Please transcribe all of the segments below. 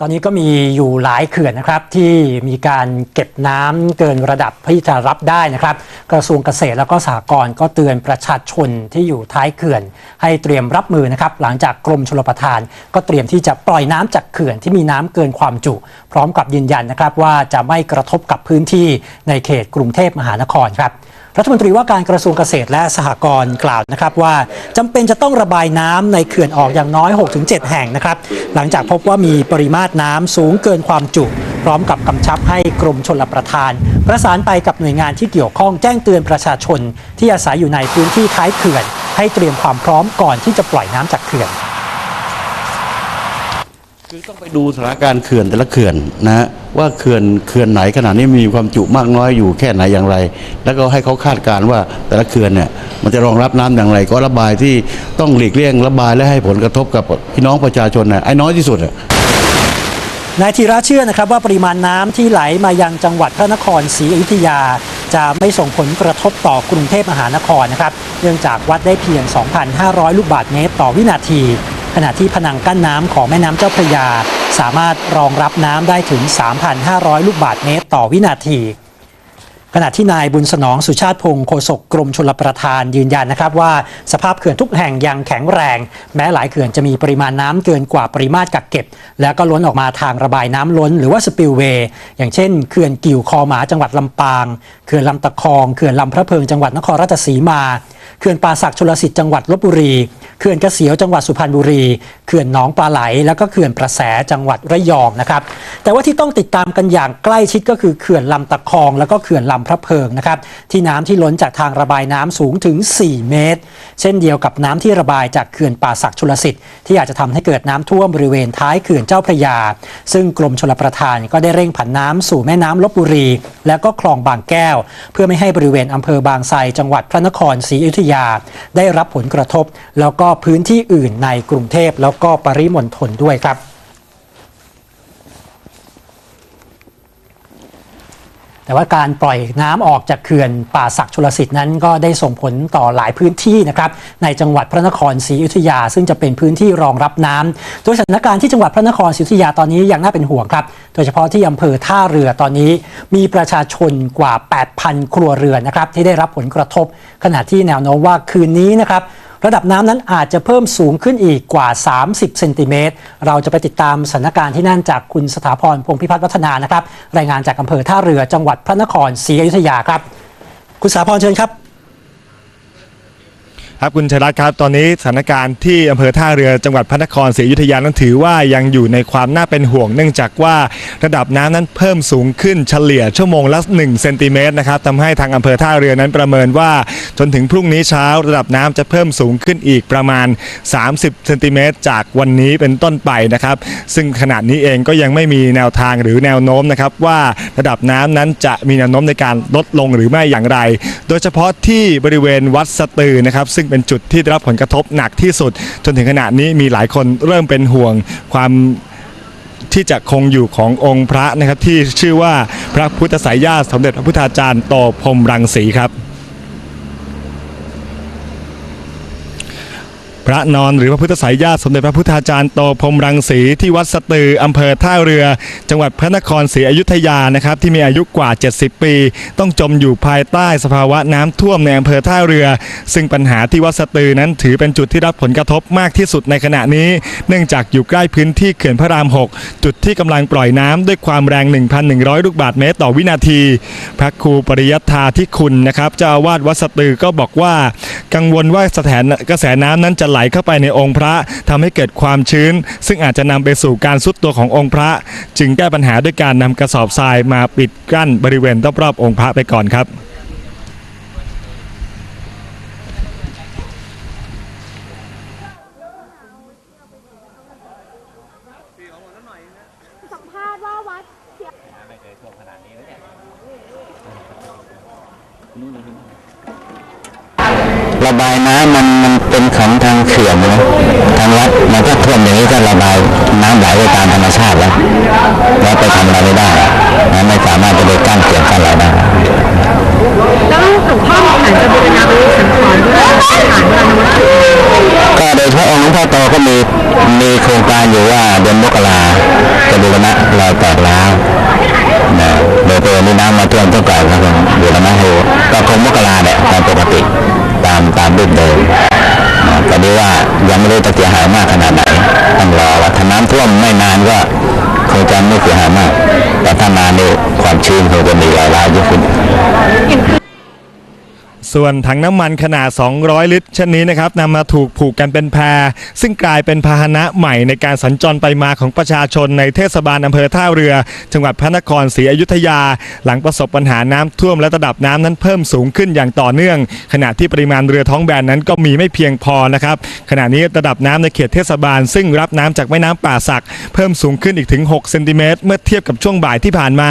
ตอนนี้ก็มีอยู่หลายเขื่อนนะครับที่มีการเก็บน้ำเกินระดับที่จะรับได้นะครับ กระทรวงเกษตรแล้วก็สหกรณ์ก็เตือนประชาชนที่อยู่ท้ายเขื่อน ให้เตรียมรับมือนะครับ หลังจากกรมชลประทาน ก็เตรียมที่จะปล่อยน้ำจากเขื่อนที่มีน้ำเกินความจุ พร้อมกับยืนยันนะครับว่าจะไม่กระทบกับพื้นที่ในเขตกรุงเทพมหานครครับ รัฐมนตรีว่าการกระทรวงเกษตรและสหกรณ์กล่าวนะครับว่าจำเป็นจะต้องระบายน้ำในเขื่อนออกอย่างน้อย 6-7 แห่งนะครับ หลังจากพบว่ามีปริมาตรน้ำสูงเกินความจุ พร้อมกับกำชับให้กรมชลประทาน ประสานไปกับหน่วยงานที่เกี่ยวข้องแจ้งเตือนประชาชน ที่อาศัยอยู่ในพื้นที่ท้ายเขื่อน ให้เตรียมความพร้อมก่อนที่จะปล่อยน้ำจากเขื่อน คือต้องไปดูสถานการณ์เขื่อนแต่ละเขื่อนนะฮะว่าเขื่อนเขื่อนไหนขนาดนี้มีความจุมากน้อยอยู่แค่ไหนอย่างไร แล้วก็ให้เขาคาดการณ์ว่าแต่ละเขื่อนเนี่ยมันจะรองรับน้ำอย่างไร ก็ระบายที่ต้องหลีกเลี่ยงระบายและให้ผลกระทบกับพี่น้องประชาชนน่ะไอ้น้อยที่สุดอะนายธีระเชื่อนะครับว่าปริมาณน้ำที่ไหลมายังจังหวัดพระนครศรีอยุธยา จะไม่ส่งผลกระทบต่อกรุงเทพมหานครนะครับเนื่องจากวัดได้เพียง 2,500 ลูกบาศก์เมตรต่อวินาที ขณะที่ผนังกั้นน้ำของแม่น้ำเจ้าพระยา สามารถรองรับน้ำได้ถึง 3,500 ลูกบาศก์เมตรต่อวินาทีขณะที่นายบุญสนองสุชาติพงศ์โฆษกกรมชลประทานยืนยันนะครับว่าสภาพเขื่อนทุกแห่งยังแข็งแรง แม้หลายเขื่อนจะมีปริมาณน้ำเกินกว่าปริมาตรกักเก็บ แล้วก็ล้นออกมาทางระบายน้ำล้นหรือว่าสปิลเวย์อย่างเช่นเขื่อนกิ่วคอหมาจังหวัดลำปางเขื่อนลำตะคองเขื่อนลำพระเพิงจังหวัดนครราชสีมา เขื่อนป่าสักชลสิทธิ์จังหวัดลบบุรีเขื่อนกระเสียวจังหวัดสุพรรณบุรีเขื่อนหนองปลาไหล แล้วก็เขื่อนประแสจังหวัดระยองนะครับ แต่ว่าที่ต้องติดตามกันอย่างใกล้ชิดก็คือเขื่อนลำตะคอง แล้วก็เขื่อนลำพระเพิงนะครับ ที่น้ำที่ล้นจากทางระบายน้ำสูงถึง 4 เมตร เช่นเดียวกับน้ำที่ระบายจากเขื่อนป่าสักชลสิทธิ์ที่อาจจะทำให้เกิดน้ำท่วมบริเวณท้ายเขื่อนเจ้าพระยา ซึ่งกรมชลประทานก็ได้เร่งผันน้ำสู่แม่น้ำลบบุรี แล้วก็คลองบางแก้ว เพื่อไม่ให้บริเวณอำเภอบางไทรจังหวัดพระนครศรีอยุทยาได้รับผลกระทบ แล้วก็พื้นที่อื่นในกรุงเทพแล้วก็ปริมณฑลด้วยครับ แต่ว่าการปล่อยน้ำออกจากเขื่อนป่าศักดิ์ชลสิทธิ์นั้น ก็ได้ส่งผลต่อหลายพื้นที่นะครับในจังหวัดพระนครศรีอยุธยา ซึ่งจะเป็นพื้นที่รองรับน้ำโดยสถานการณ์ที่จังหวัดพระนครศรีอยุธยาตอนนี้ยังน่าเป็นห่วงครับ โดยเฉพาะที่อำเภอท่าเรือตอนนี้ มีประชาชนกว่า 8,000 ครัวเรือนนะครับที่ได้รับผลกระทบ ขณะที่แนวโน้มว่าคืนนี้นะครับ ระดับน้ำนั้นอาจจะเพิ่มสูงขึ้นอีกกว่า 30 เซนติเมตร เราจะไปติดตามสถานการณ์ที่นั่นจากคุณสถาพรพงพิพัฒน์วัฒนานะครับ รายงานจากอำเภอท่าเรือจังหวัดพระนครศรีอยุธยาครับ คุณสถาพรเชิญครับ ครับคุณชัยรัตน์ครับตอนนี้สถานการณ์ที่อำเภอท่าเรือจังหวัดพระนครศรีอยุธยานั้นถือว่ายังอยู่ในความน่าเป็นห่วง เนื่องจากว่าระดับน้ำนั้นเพิ่มสูงขึ้นเฉลี่ยชั่วโมงละ1เซนติเมตรนะครับทำให้ทางอำเภอท่าเรือนั้นประเมินว่า จนถึงพรุ่งนี้เช้าระดับน้ำจะเพิ่มสูงขึ้นอีกประมาณ 30เซนติเมตรจากวันนี้เป็นต้นไปนะครับซึ่งขณะนี้เองก็ยังไม่มีแนวทางหรือแนวโน้มนะครับว่าระดับน้ำนั้นจะมีแนวโน้มในการลดลงหรือไม่อย่างไร โดยเฉพาะที่บริเวณวัดสตือนะครับซึ่งเป็นจุดที่ได้รับผลกระทบหนักที่สุด จนถึงขณะนี้มีหลายคนเริ่มเป็นห่วงความที่จะคงอยู่ขององค์พระนะครับที่ชื่อว่าพระพุทธสายญาติสมเด็จพระพุทธาจารย์โตพรมรังสีครับ พระนอนหรือพระพุทธสายญาติสมเด็จพระพุทธาจารย์โตพรมรังสีที่วัดสตืออำเภอท่าเรือ จังหวัดพระนครศรีอยุธยานะครับที่มีอายุกว่า 70 ปี ต้องจมอยู่ภายใต้สภาวะน้ำท่วมในอำเภอท่าเรือ ซึ่งปัญหาที่วัดสตือนั้นถือเป็นจุดที่รับผลกระทบมากที่สุดในขณะนี้ เนื่องจากอยู่ใกล้พื้นที่เขื่อนพระราม 6 จุดที่กำลังปล่อยน้ำด้วยความแรง 1,100 ลูกบาศก์เมตรต่อวินาที พระครูปริยัตถาที่คุณนะครับเจ้าอาวาสวัดสตือก็บอกว่า กังวลว่าสถานกระแสน้ำนั้นจะไหลเข้าไปในองค์พระทำให้เกิดความชื้น ซึ่งอาจจะนำไปสู่การซุดตัวขององค์พระ จึงแก้ปัญหาด้วยการนำกระสอบทรายมาปิดกั้นบริเวณรอบๆองค์พระไปก่อนครับสัมภาษณ์ว่าวัดเสีย ระบายน้ำมันมันเป็นของทางเขื่อนนะทางวัดมันก็ท่วมอย่างนี้ก็ระบายน้ำไหลไปตามธรรมชาติแล้วแล้วไปทำอะไรไม่ได้นะไม่สามารถจะไปกั้นเขื่อนกั้นอะไรได้แล้วหลวงพ่อมีแผนจะบูรณะปฏิสังขรณ์ด้วยฐานพระนวัตก็โดยเส่วนถังน้ำมันขนาด 200 ลิตรเช่นนี้นะครับนำมาถูกผูกกันเป็นแพร ซึ่งกลายเป็นพาหนะใหม่ในการสัญจรไปมาของประชาชนในเทศบาลอำเภอท่าเรือ จังหวัดพระนครศรีอยุธยา หลังประสบปัญหาน้ำท่วมและระดับน้ำนั้นเพิ่มสูงขึ้นอย่างต่อเนื่อง ขณะที่ปริมาณเรือท้องแบนนั้นก็มีไม่เพียงพอนะครับขณะนี้ระดับน้ำในเขตเทศบาล ซึ่งรับน้ำจากแม่น้ำป่าสัก เพิ่มสูงขึ้นอีกถึง 6 เซนติเมตรเมื่อเทียบกับช่วงบ่ายที่ผ่านมา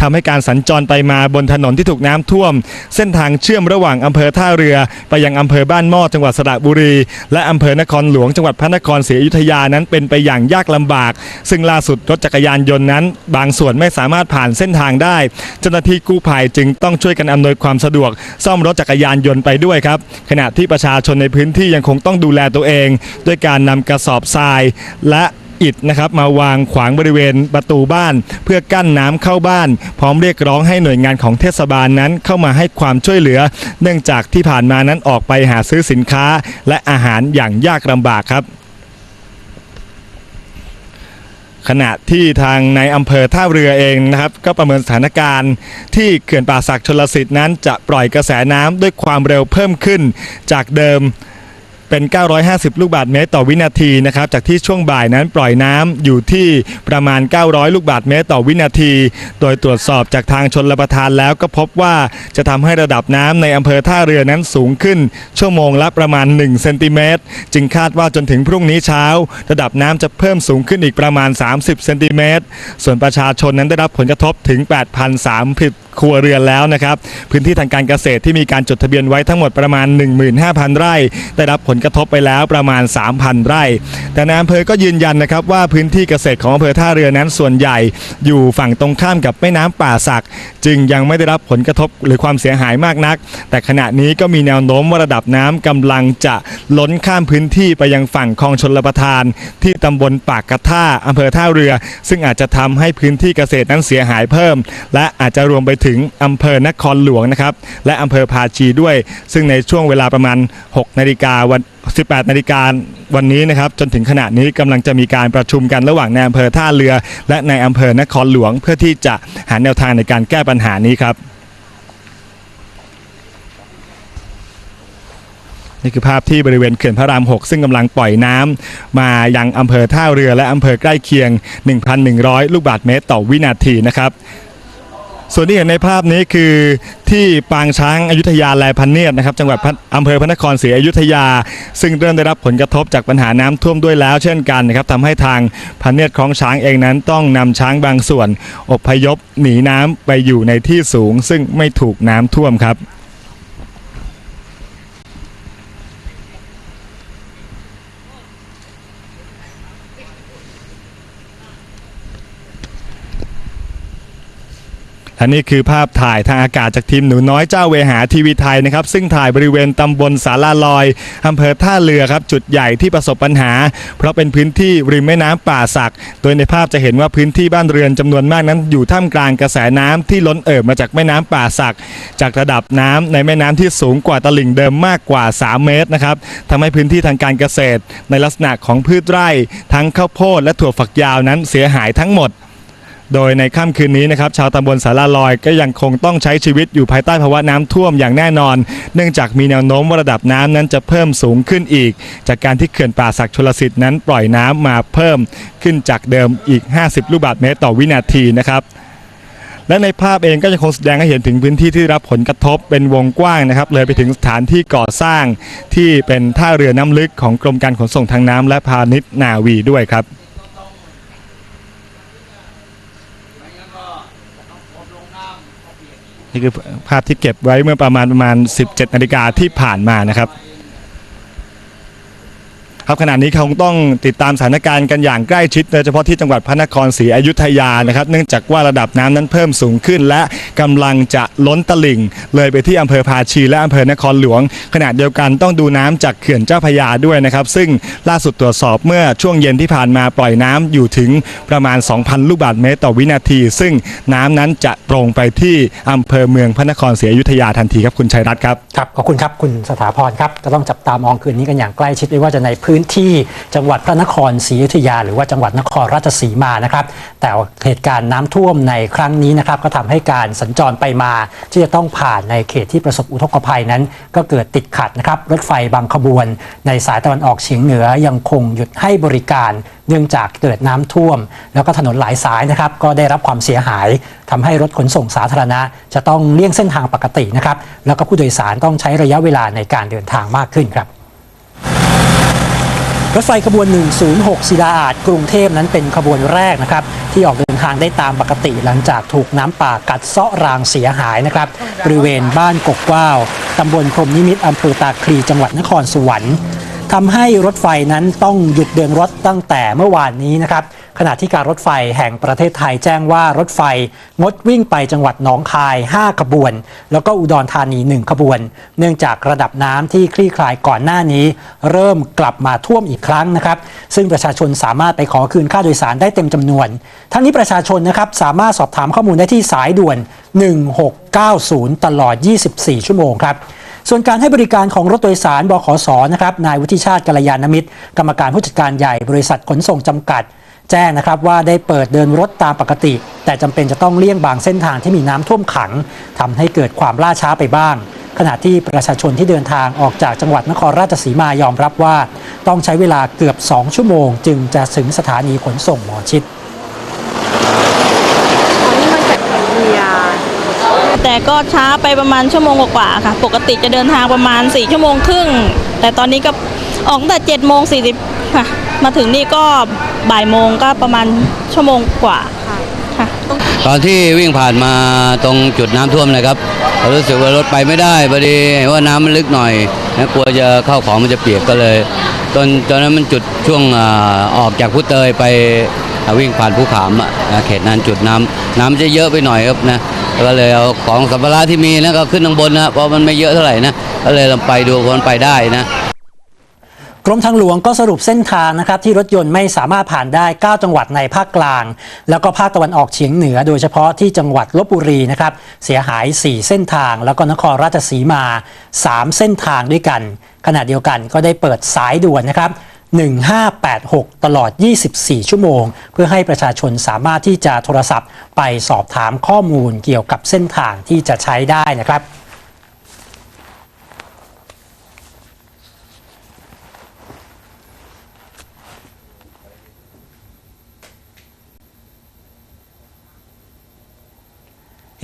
ทำให้การสัญจรไปมาบนถนนที่ถูกน้ำท่วม เส้นทางเชื่อมระหว่างอำเภอท่าเรือ ไปยังอำเภอบ้านหม้อจังหวัดสระบุรี และอำเภอนครหลวงจังหวัดพระนครศรีอยุธยานั้นเป็นไปอย่างยากลำบาก ซึ่งล่าสุดรถจักรยานยนต์นั้น บางส่วนไม่สามารถผ่านเส้นทางได้ เจ้าหน้าที่กู้ภัยจึงต้องช่วยกันอำนวยความสะดวก ซ่อมรถจักรยานยนต์ไปด้วยครับ ขณะที่ประชาชนในพื้นที่ยังคงต้องดูแลตัวเอง ด้วยการนำกระสอบทรายและ อิฐนะครับมาวางขวางบริเวณประตูบ้าน เพื่อกั้นน้ำเข้าบ้าน พร้อมเรียกร้องให้หน่วยงานของเทศบาลนั้นเข้ามาให้ความช่วยเหลือ เนื่องจากที่ผ่านมานั้นออกไปหาซื้อสินค้า และอาหารอย่างยากลำบากครับขณะที่ทางในอำเภอท่าเรือเองนะครับ ก็ประเมินสถานการณ์ ที่เขื่อนป่าสักชลสิทธิ์นั้นจะปล่อยกระแสน้ำด้วยความเร็วเพิ่มขึ้น จากเดิม เป็น 950 ลูกบาศก์เมตรต่อวินาทีนะครับจากที่ช่วงบ่ายนั้นปล่อยน้ำอยู่ที่ประมาณ 900 ลูกบาศก์เมตรต่อวินาที โดยตรวจสอบจากทางชนรประทานแล้วก็พบว่าจะทำให้ระดับน้ำในอำเภอท่าเรือนั้นสูงขึ้น ชั่วโมงละประมาณ1เซนติเมตรจึงคาดว่าจนถึงพรุ่งนี้เช้า ระดับน้ำจะเพิ่มสูงขึ้นอีกประมาณ 30 เซนติเมตรส่วนประชาชนนั้นได้รับผลกระทบถึง8,030 ครัวเรือนแล้วนะครับพื้นที่ทางการเกษตรที่มีการจดทะเบียนไว้ทั้งหมดประมาณ 15,000 ไร่ ได้รับผลกระทบไปแล้วประมาณ 3,000 ไร่ แต่นายอำเภอก็ยืนยันนะครับว่าพื้นที่เกษตรของอำเภอท่าเรือนั้นส่วนใหญ่ อยู่ฝั่งตรงข้ามกับแม่น้ำป่าสัก จึงยังไม่ได้รับผลกระทบหรือความเสียหายมากนัก แต่ขณะนี้ก็มีแนวโน้มว่าระดับน้ำกำลังจะล้นข้ามพื้นที่ไปยังฝั่งคลองชลประทาน ที่ตำบลปากกระท่าอำเภอท่าเรือ ซึ่งอาจจะทำให้พื้นที่เกษตรนั้นเสียหายเพิ่ม และอาจจะรวมไปถึงอำเภอนครหลวงนะครับ และอำเภอภาชีด้วย ซึ่งในช่วงเวลาประมาณ 6 นาฬิกาวัน 18 นาฬิกาวันนี้นะครับ จนถึงขณะนี้กำลังจะมีการประชุมกันระหว่างในอำเภอท่าเรือ และในอำเภอนครหลวง เพื่อที่จะหาแนวทางในการแก้ปัญหานี้ครับ นี่คือภาพที่บริเวณเขื่อนพระราม 6 ซึ่งกำลังปล่อยน้ำมายังอำเภอท่าเรือและอำเภอใกล้เคียง 1,100 ลูกบาศก์เมตรต่อวินาทีนะครับ ส่วนที่เห็นในภาพนี้คือที่ปางช้างอายุทยาลายพันเนียดนะครับจังหวัดพระอำเภอพระนครศรีอยุธยา ซึ่งเริ่มได้รับผลกระทบจากปัญหาน้ำท่วมด้วยแล้วเช่นกันนะครับทำให้ทางพันเนียดคลองช้างเองนั้นต้องนำช้างบางส่วน อพยพหนีน้ำไปอยู่ในที่สูง ซึ่งไม่ถูกน้ำท่วมครับ และนี่คือภาพถ่ายทางอากาศจากทีมหนูน้อยเจ้าเวหาทีวีไทยนะครับ ซึ่งถ่ายบริเวณตำบลสาลาลอยอำเภอท่าเรือครับ จุดใหญ่ที่ประสบปัญหา เพราะเป็นพื้นที่ริมแม่น้ำป่าสัก โดยในภาพจะเห็นว่าพื้นที่บ้านเรือนจำนวนมากนั้น อยู่ท่ามกลางกระแสน้ำที่ล้นเอ่อมาจากแม่น้ำป่าสัก จากระดับน้ำในแม่น้ำที่สูงกว่าตลิ่งเดิมมากกว่า 3 เมตรนะครับทำให้พื้นที่ทางการเกษตร ในลักษณะของพืชไร่ ทั้งข้าวโพดและถั่วฝักยาวนั้นเสียหายทั้งหมด โดยในค่ำคืนนี้นะครับชาวตำบลสาราลอยก็ยังคงต้องใช้ชีวิตอยู่ภายใต้ภาวะน้ำท่วมอย่างแน่นอน เนื่องจากมีแนวโน้มว่าระดับน้ำนั้นจะเพิ่มสูงขึ้นอีก จากการที่เขื่อนป่าศักดิ์ชลสิทธิ์นั้นปล่อยน้ำมาเพิ่มขึ้นจากเดิมอีก 50 ลูกบาศก์เมตรต่อวินาทีนะครับและในภาพเองก็ยังคงแสดงให้เห็นถึงพื้นที่ที่รับผลกระทบเป็นวงกว้างนะครับ เลยไปถึงสถานที่ก่อสร้างที่เป็นท่าเรือน้ำลึกของกรมการขนส่งทางน้ำและพาณิชย์นาวีด้วยครับ นี่คือภาพที่เก็บไว้เมื่อประมาณประมาณ 17นาฬิกาที่ผ่านมานะครับ ครับขณะนี้คงต้องติดตามสถานการณ์กันอย่างใกล้ชิดโดยเฉพาะที่จังหวัดพระนครศรีอยุธยานะครับ เนื่องจากว่าระดับน้ำนั้นเพิ่มสูงขึ้น และกำลังจะล้นตลิ่ง เลยไปที่อำเภอภาชีและอำเภอนครหลวง ขณะเดียวกันต้องดูน้ำจากเขื่อนเจ้าพยาด้วยนะครับ ซึ่งล่าสุดตรวจสอบเมื่อช่วงเย็นที่ผ่านมาปล่อยน้ำอยู่ถึงประมาณ 2,000 ลูกบาศก์เมตรต่อวินาที ซึ่งน้ำนั้นจะตรงไปที่อำเภอเมืองพระนครศรีอยุธยาทันทีครับคุณชัยรัตน์ครับครับขอบคุณครับคุณสถาพรครับก็ต้องจับตามองคืนนี้กันอย่างใกล้ชิดไม่ว่าจะในพื้นื้นที่จังหวัดพระนครศรีอยุธยา หรือว่าจังหวัดนครราชสีมานะครับ แต่เหตุการณ์น้ำท่วมในครั้งนี้นะครับก็ทำให้การสัญจรไปมา ที่จะต้องผ่านในเขตที่ประสบอุทกภัยนั้น ก็เกิดติดขัดนะครับรถไฟบางขบวน ในสายตะวันออกเฉียงเหนือยังคงหยุดให้บริการ เนื่องจากเกิดน้ำท่วม แล้วก็ถนนหลายสายนะครับก็ได้รับความเสียหายทำให้รถขนส่งสาธารณะ จะต้องเลี่ยงเส้นทางปกตินะครับแล้วก็ผู้โดยสารต้องใช้ระยะเวลาในการเดินทางมากขึ้นครับ รถไฟขบวน 106 ศิลาอาดกรุงเทพนั้นเป็นขบวนแรกนะครับที่ออกเดินทางได้ตามปกติหลังจากถูกน้ำป่ากัดเซาะรางเสียหายนะครับบริเวณบ้านกกว้าวตำบลพรมนิมิตรอำเภอตาคลีจังหวัดนครสวรรค์ทำให้รถไฟนั้นต้องหยุดเดินรถตั้งแต่เมื่อวานนี้นะครับ ขณะที่การรถไฟแห่งประเทศไทยแจ้งว่ารถไฟงดวิ่งไปจังหวัดหนองคาย 5 ขบวน แล้วก็อุดรธานี 1 ขบวน เนื่องจากระดับน้ำที่คลี่คลายก่อนหน้านี้ เริ่มกลับมาท่วมอีกครั้งนะครับ ซึ่งประชาชนสามารถไปขอคืนค่าโดยสารได้เต็มจำนวน ทั้งนี้ประชาชนนะครับสามารถสอบถามข้อมูลได้ที่สายด่วน 1690 ตลอด 24 ชั่วโมงครับส่วนการให้บริการของรถโดยสารบขสนะครับนายวุฒิชาติกัลยาณมิตร กรรมการผู้จัดการใหญ่บริษัทขนส่งจำกัด แจ้งนะครับว่าได้เปิดเดินรถตามปกติ แต่จำเป็นจะต้องเลี่ยงบางเส้นทางที่มีน้ำท่วมขังทำให้เกิดความล่าช้าไปบ้าง ขณะที่ประชาชนที่เดินทางออกจากจังหวัดนครราชสีมายอมรับว่า ต้องใช้เวลาเกือบ 2 ชั่วโมง จึงจะถึงสถานีขนส่งหมอชิดนี่มาจากเรียแต่ก็ช้าไปประมาณชั่วโมงกว่าค่ะ ปกติจะเดินทางประมาณ 4 ชั่วโมงครึ่ง แต่ตอนนี้ก็ออกตั้งแต่7โมง40ค่ะ มาถึงนี่ก็บ่ายโมงก็ประมาณชั่วโมงกว่าค่ะ ตอนที่วิ่งผ่านมาตรงจุดน้ำท่วมนะครับเรารู้สึกว่ารถไปไม่ได้พอดีว่าน้ำมันลึกหน่อยนะกลัวจะเข้าของมันจะเปียกก็เลยตอนตอนนั้นมันจุดช่วงอออกจากพุเตยไปวิ่งผ่านภูขามนะเขตนั้นจุดน้ำน้ำจะเยอะไปหน่อยครับนะก็เลยเอาของสัมภาระที่มีนะก็ขึ้นข้างบนนะเพราะมันไม่เยอะเท่าไหร่นะก็เลยลงไปดูว่ามันไปได้นะ กรมทางหลวงก็สรุปเส้นทางนะครับที่รถยนต์ไม่สามารถผ่านได้ 9 จังหวัดในภาคกลาง แล้วก็ภาคตะวันออกเฉียงเหนือ โดยเฉพาะที่จังหวัดลบบุรีนะครับเสียหาย 4 เส้นทาง แล้วก็นครราชสีมา 3 เส้นทางด้วยกัน ขณะเดียวกันก็ได้เปิดสายด่วนนะครับ1586 ตลอด 24 ชั่วโมง เพื่อให้ประชาชนสามารถที่จะโทรศัพท์ ไปสอบถามข้อมูลเกี่ยวกับเส้นทางที่จะใช้ได้นะครับ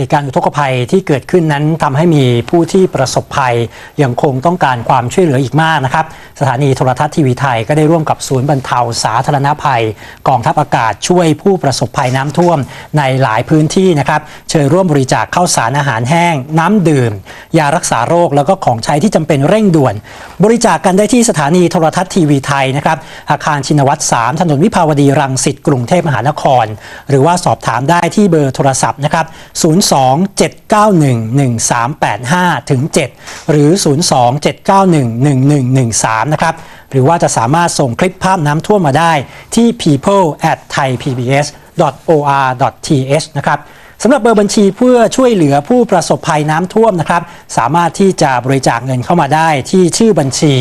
เหตุการณ์อุทกภัยที่เกิดขึ้นนั้นทำให้มีผู้ที่ประสบภัยยังคงต้องการความช่วยเหลืออีกมากนะครับ สถานีโทรทัศน์ทีวีไทยก็ได้ร่วมกับศูนย์บรรเทาสาธารณภัย กองทัพอากาศช่วยผู้ประสบภัยน้ำท่วมในหลายพื้นที่นะครับเชิญร่วมบริจาคข้าวสารอาหารแห้ง น้ำดื่ม ยารักษาโรคแล้วก็ของใช้ที่จำเป็นเร่งด่วน บริจาคกันได้ที่สถานีโทรทัศน์ทีวีไทยนะครับอาคารชินวัตร3ถนนวิภาวดีรังสิตกรุงเทพมหานคร หรือว่าสอบถามได้ที่เบอร์โทรศัพท์นะครับ0 02-791-1385ถึง7หรือ 02-791-1113 นะครับ หรือว่าจะสามารถส่งคลิปภาพน้ำท่วมมาได้ที่ people at thaipbs.or.th นะครับสำหรับเบอร์บัญชีเพื่อช่วยเหลือผู้ประสบภัยน้ำท่วมนะครับ สามารถที่จะบริจาคเงินเข้ามาได้ที่ชื่อบัญชี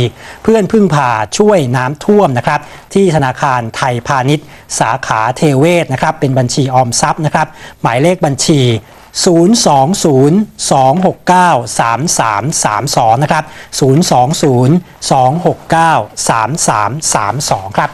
เพื่อนพึ่งพาช่วยน้ำท่วมนะครับ ที่ธนาคารไทยพาณิชย์ สาขาเทเวศนะครับ เป็นบัญชีออมทรัพย์นะครับ หมายเลขบัญชี 020-269-3332 นะครับ 020-269-3332 ครับ